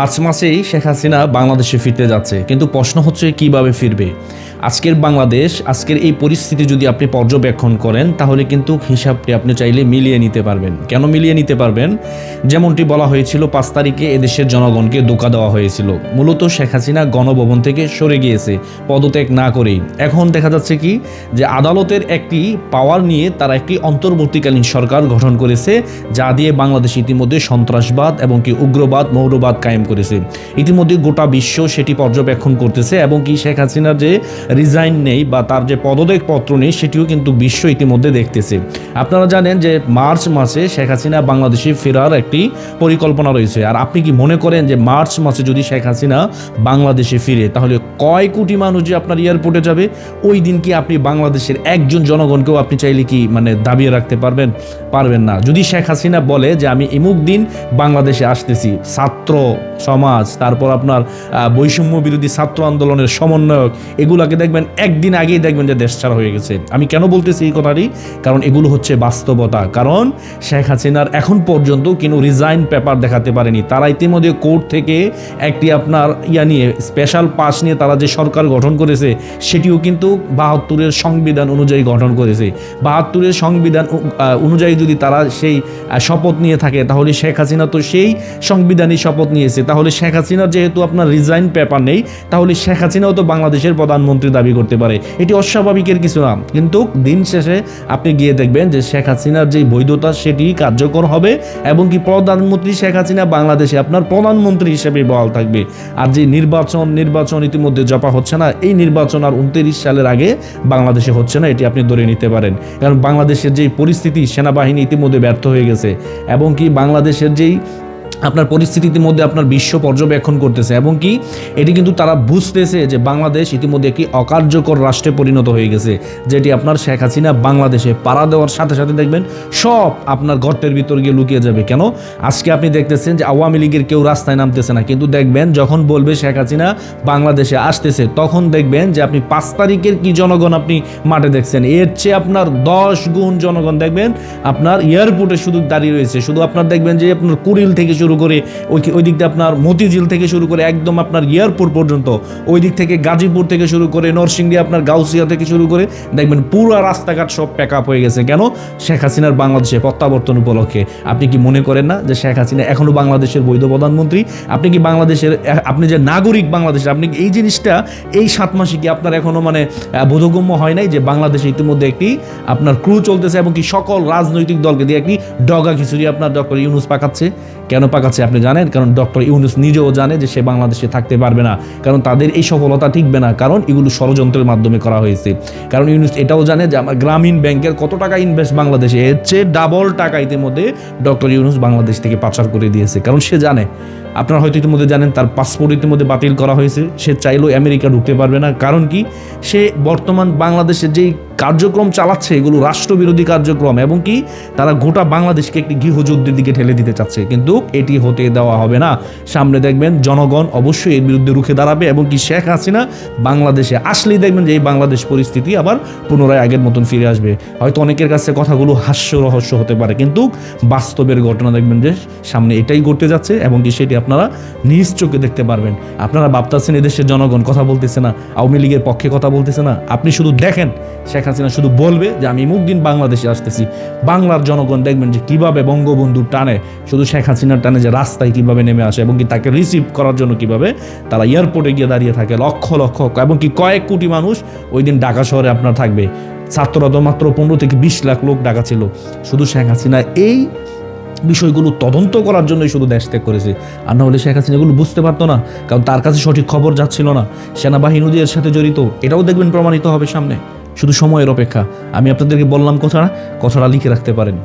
March মাসেই শেখ হাসিনা বাংলাদেশে ফিরতে যাচ্ছে কিন্তু প্রশ্ন হচ্ছে কীভাবে ফিরবে? আজকের বাংলাদেশ, আজকের এই পরিস্থিতি যদি আপনি পর্যবেক্ষণ করেন, তাহলে কিন্তু হিসাবটি আপনি চাইলে মিলিয়ে নিতে পারবেন। কেন মিলিয়ে নিতে পারবেন? যেমনটি বলা হয়েছিল, পাঁচ তারিখে এদেশের জনগণকে ধোকা দেওয়া হয়েছিল। মূলত শেখ হাসিনা গণভবন থেকে সরে গিয়েছে, পদত্যাগ না করেই। এখন দেখা যাচ্ছে কি, যে আদালতের একটি পাওয়ার নিয়ে তারা একটি অন্তর্বর্তীকালীন সরকার গঠন করেছে, যা দিয়ে বাংলাদেশ ইতিমধ্যে সন্ত্রাসবাদ এবং কি উগ্রবাদ মৌরবাদ কায়েম করেছে। ইতিমধ্যে গোটা বিশ্ব সেটি পর্যবেক্ষণ করতেছে এবং কি শেখ হাসিনার যে রিজাইন নেই বা তার যে পদত্যাগ পত্র নেই, সেটিও কিন্তু বিশ্ব ইতিমধ্যে দেখতেছে। আপনারা জানেন যে মার্চ মাসে শেখ হাসিনা বাংলাদেশে ফেরার একটি পরিকল্পনা রয়েছে। আর আপনি কি মনে করেন যে মার্চ মাসে যদি শেখ হাসিনা বাংলাদেশে ফিরে, তাহলে কয় কোটি মানুষ যে আপনার এয়ারপোর্টে যাবে? ওই দিন কি আপনি বাংলাদেশের একজন জনগণকেও আপনি চাইলে কি মানে দাবিয়ে রাখতে পারবেন? পারবেন না। যদি শেখ হাসিনা বলে যে আমি ইমুক দিন বাংলাদেশে আসতেছি, ছাত্র, সমাজ, তারপর আপনার বৈষম্য বিরোধী ছাত্র আন্দোলনের সমন্বয়ক, এগুলাকে দেখবেন, একদিন আগেই দেখবেন যে দেশ ছাড়া হয়ে গেছে। আমি কেন বলতেছি এই কথাটি? কারণ এগুলো হচ্ছে বাস্তবতা। কারণ শেখ হাসিনার এখন পর্যন্ত কিন্তু রিজাইন পেপার দেখাতে পারেনি। তারা ইতিমধ্যে কোর্ট থেকে একটি আপনার ইয়া নিয়ে স্পেশাল পাস নিয়ে তারা যে সরকার গঠন করেছে, সেটিও কিন্তু বাহাত্তরের সংবিধান অনুযায়ী গঠন করেছে। বাহাত্তরের সংবিধান অনুযায়ী যদি তারা সেই শপথ নিয়ে থাকে, তাহলে শেখ হাসিনা তো সেই সংবিধানই শপথ নিয়েছে। তাহলে শেখ হাসিনার যেহেতু আপনার রিজাইন পেপার নেই, তাহলে শেখ হাসিনাও তো বাংলাদেশের প্রধানমন্ত্রী দাবি করতে পারে। এটি অস্বাভাবিকের কিছু না। কিন্তু দিন শেষে আপনি গিয়ে দেখবেন যে শেখ হাসিনার যে বৈধতা, সেটি কার্যকর হবে এবং কি প্রধানমন্ত্রী শেখ হাসিনা বাংলাদেশে আপনার প্রধানমন্ত্রী হিসেবে বহাল থাকবে। আর যে নির্বাচন নির্বাচন ইতিমধ্যে জপা হচ্ছে না, এই নির্বাচন আর উনত্রিশ সালের আগে বাংলাদেশে হচ্ছে না, এটি আপনি ধরে নিতে পারেন। কারণ বাংলাদেশের যেই পরিস্থিতি, সেনাবাহিনী ইতিমধ্যে ব্যর্থ হয়ে গেছে এবং কি বাংলাদেশের যেই আপনার পরিস্থিতির মধ্যে আপনার বিশ্ব পর্যবেক্ষণ করতেছে এবং কি এটি কিন্তু তারা বুঝতেছে যে বাংলাদেশ ইতিমধ্যে একটি অকার্যকর রাষ্ট্রে পরিণত হয়ে গেছে, যেটি আপনার শেখ হাসিনা বাংলাদেশে পাড়া দেওয়ার সাথে সাথে দেখবেন সব আপনার গর্তের ভিতর গিয়ে লুকিয়ে যাবে। কেন? আজকে আপনি দেখতেছেন যে আওয়ামী লীগের কেউ রাস্তায় নামতেছে না, কিন্তু দেখবেন যখন বলবে শেখ হাসিনা বাংলাদেশে আসতেছে, তখন দেখবেন যে আপনি পাঁচ তারিখের কি জনগণ আপনি মাঠে দেখছেন? এর চেয়ে আপনার দশ গুণ জনগণ দেখবেন, আপনার এয়ারপোর্টে শুধু দাঁড়িয়ে রয়েছে। শুধু আপনার দেখবেন যে আপনার কুড়িল থেকে করে ওই ওই দিক দিয়ে আপনার মতিঝিল থেকে শুরু করে একদম আপনার এয়ারপোর্ট পর্যন্ত, ওই দিক থেকে গাজীপুর থেকে শুরু করে নরসিংদী, আপনার গাউসিয়া থেকে শুরু করে দেখবেন পুরো রাস্তাঘাট সব প্যাক আপ হয়ে গেছে। কেন? শেখ হাসিনার বাংলাদেশে প্রত্যাবর্তন উপলক্ষে। আপনি কি মনে করেন না যে শেখ হাসিনা এখনও বাংলাদেশের বৈধ প্রধানমন্ত্রী? আপনি কি বাংলাদেশের, আপনি যে নাগরিক বাংলাদেশের, আপনি এই জিনিসটা এই সাত মাসে কি আপনার এখনও মানে বোধগম্য হয় নাই যে বাংলাদেশে ইতিমধ্যে একটি আপনার ক্রু চলতেছে এবং কি সকল রাজনৈতিক দলকে দিয়ে একটি ডগা খিচুড়ি আপনার ডক্টর ইউনুস পাকাচ্ছে? কেন পাকাচ্ছে আপনি জানেন? কারণ ডক্টর ইউনুস নিজেও জানে যে সে বাংলাদেশে থাকতে পারবে না। কারণ তাদের এই সফলতা ঠিকবে না, কারণ এগুলো ষড়যন্ত্রের মাধ্যমে করা হয়েছে। কারণ ইউনুস এটাও জানে যে আমার গ্রামীণ ব্যাংকের কত টাকা ইনভেস্ট বাংলাদেশে, এর চেয়ে ডাবল টাকা ইতিমধ্যে ডক্টর ইউনুস বাংলাদেশ থেকে পাচার করে দিয়েছে। কারণ সে জানে, আপনারা হয়তো ইতিমধ্যে জানেন, তার পাসপোর্ট ইতিমধ্যে বাতিল করা হয়েছে। সে চাইলেও আমেরিকা ঢুকতে পারবে না। কারণ কি? সে বর্তমান বাংলাদেশের যেই কার্যক্রম চালাচ্ছে এগুলো রাষ্ট্রবিরোধী কার্যক্রম এবং কি তারা গোটা বাংলাদেশকে একটি গৃহযুদ্ধের দিকে ঠেলে দিতে চাচ্ছে। কিন্তু এটি হতে দেওয়া হবে না। সামনে দেখবেন জনগণ অবশ্যই এর বিরুদ্ধে রুখে দাঁড়াবে এবং কি শেখ হাসিনা বাংলাদেশে আসলেই দেখবেন যে এই বাংলাদেশ পরিস্থিতি আবার পুনরায় আগের মতন ফিরে আসবে। হয়তো অনেকের কাছে কথাগুলো হাস্য রহস্য হতে পারে, কিন্তু বাস্তবের ঘটনা দেখবেন যে সামনে এটাই ঘটতে যাচ্ছে এবং কি সেটি আপনারা নিজ চোখে দেখতে পারবেন। আপনারা ভাবতেছেন এদেশের জনগণ কথা বলতেছে না, আওয়ামী লীগের পক্ষে কথা বলতেছে না। আপনি শুধু দেখেন শেখ হাসিনা শুধু বলবে যে, আমি মুখ দিন বাংলাদেশে আসতেছি। বাংলার জনগণ দেখবেন যে, কীভাবে বঙ্গবন্ধুর টানে, শুধু শেখ হাসিনার টানে যে, রাস্তায় কীভাবে নেমে আসে এবং কি তাকে রিসিভ করার জন্য কীভাবে তারা এয়ারপোর্টে গিয়ে দাঁড়িয়ে থাকে, লক্ষ লক্ষ, এবং কি কয়েক কোটি মানুষ ওই দিন ঢাকা শহরে আপনার থাকবে। ছাত্ররা তো মাত্র পনেরো থেকে বিশ লাখ লোক ডাকা ছিল। শুধু শেখ হাসিনা এই বিষয়গুলো তদন্ত করার জন্যই শুধু দেশ ত্যাগ করেছে। আর না হলে শেখ হাসিনা এগুলো বুঝতে পারতো না, কারণ তার কাছে সঠিক খবর যাচ্ছিল না। সেনাবাহিনীদের সাথে জড়িত, এটাও দেখবেন প্রমাণিত হবে সামনে। শুধু সময়ের অপেক্ষা। আমি আপনাদেরকে বললাম কথাটা কথাটা লিখে রাখতে পারেন।